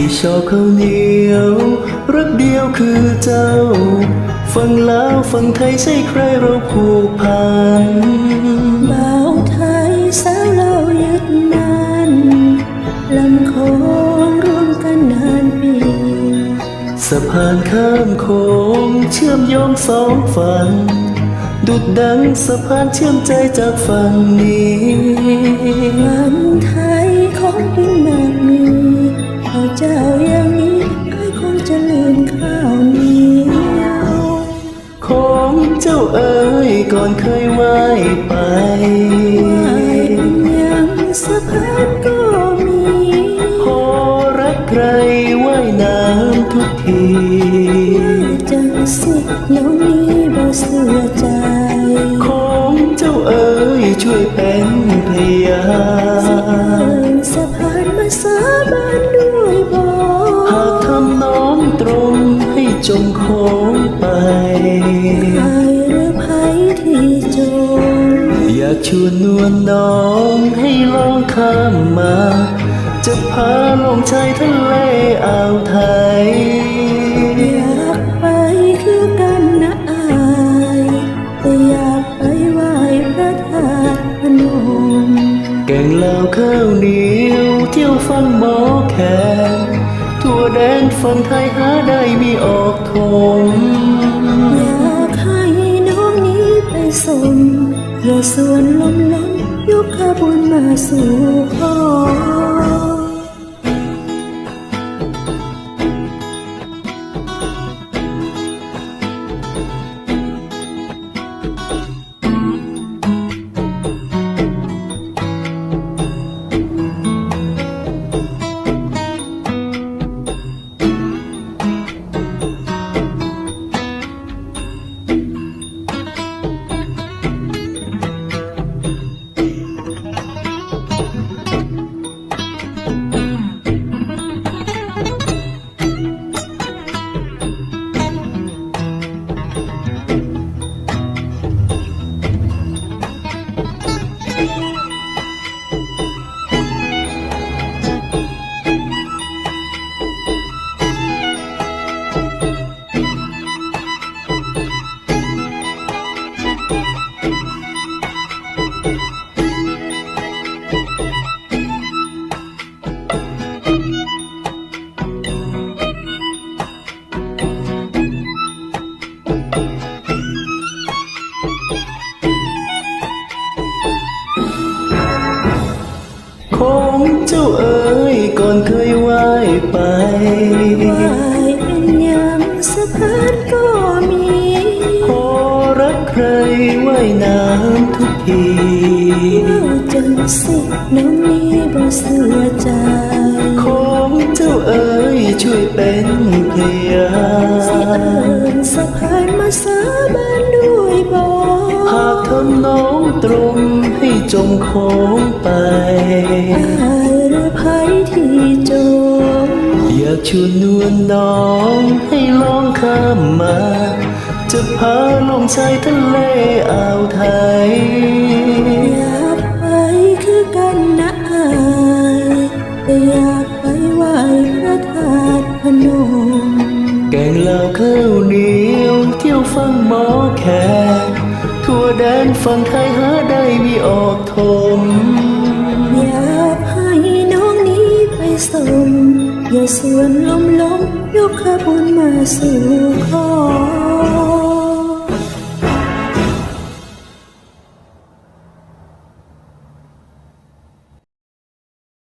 พี่ชอบข้าวเหนียว รักเดียวคือเจ้า ฟังลาวฟังไทยใช่ใครเราผูกพันบ่าวไทยสาวเรายึดมันลำโคงร่วมกันนานปีสะพานข้ามโค้งเชื่อมโยงสองฝั่งดุดดังสะพานเชื่อมใจจากฝั่งนี้วันไทยของกินมา อนเคยไหวไปยังสะพานก็มีพอรักใครว่ายน้ำทุกทีจังสิน้องนี้บ่เสื่อใจ ของเจ้าเอ๋ยช่วยเป็นพยาน ชวนนวลน้องให้ลองข้ามมา จะพาลงชายทะเลอ่าวไทยอยากไปคือกันนะอายแต่อยากไปไหว้พระธาตุพนมแกงลาวข้าวเหนียวเที่ยวฟังหมอแคนทั่วแดนฝั่งไทยหาได้มีออกทงอยากให้น้องนี้ไปสม อย่าส่วนลมล้มยก ของเจ้าเอ๋ยก่อนเคยไหวไปไหวเป็นยังสะพานก็มีพอรักใครว่ายน้ำทุกทีจังสิน้องนี้บ่เสื่อใจของเจ้าเอ๋ยช่วยเป็นพยาสิเอินนสะพานมาสาบานด้วยบ่หากทำน้องตรงให้จมโค้งายหรือไผที่จงอยากชวนนวลน้องให้ลองข้ามมา จะพาลงชายทะเลอ่าวไทยอยากไปคือกันนะอายแต่อยากไปไหว้พระธาตุพนม แกงลาวข้าวเหนียวเที่ยวฟังหมอแขกทั่วแดนฝั่งไทยหาได้มีออกทม อย่าส่วนลมลมยกขบวนมาสู่ขอ